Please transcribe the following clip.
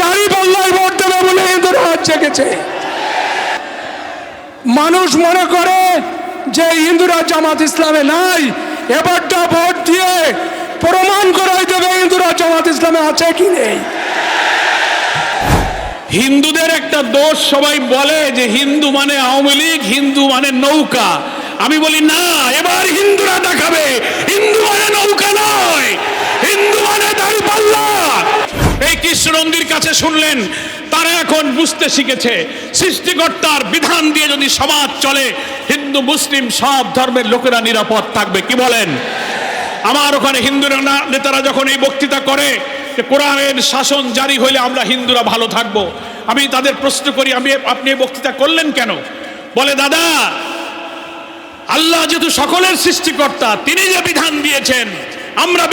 দাড়ি পাল্লায় ভোট দেবে বলে হিন্দুরা হাত জেগেছে মানুষ মনে করে যে হিন্দুরা জামাত ইসলামে নাই, এবারটা ভোট দিয়ে প্রমাণ করাই দেবে হিন্দুরা জামাত ইসলামে আছে কি নেই। হিন্দুদের একটা দোষ সবাই বলে যে হিন্দু মানে আওয়ামী লীগ, হিন্দু মানে নৌকা। আমি বলি, না, এবার হিন্দুরা দেখাবে হিন্দু মানে নৌকা নয় হিন্দু মানে দাঁড়িপাল্লা এই কৃষ্ণনন্দীর কাছে শুনলেন, তারা এখন বুঝতে শিখেছে, সৃষ্টিকর্তার বিধান দিয়ে যদি সমাজ চলে, হিন্দু, মুসলিম, সব ধর্মের লোকেরা নিরাপদ থাকবে। কি বলেন? আমার ওখানে হিন্দু নেতারা যখন এই বক্তৃতা করে যে কোরআনের শাসন জারি হইলে আমরা হিন্দুরা ভালো থাকব, আমি তাদের প্রশ্ন করি, আমি আপনি এই বক্তৃতা করলেন কেন? বলে, দাদা, আল্লাহ যেহেতু সকলের সৃষ্টিকর্তা, তিনি যে বিধান দিয়েছেন, আমরা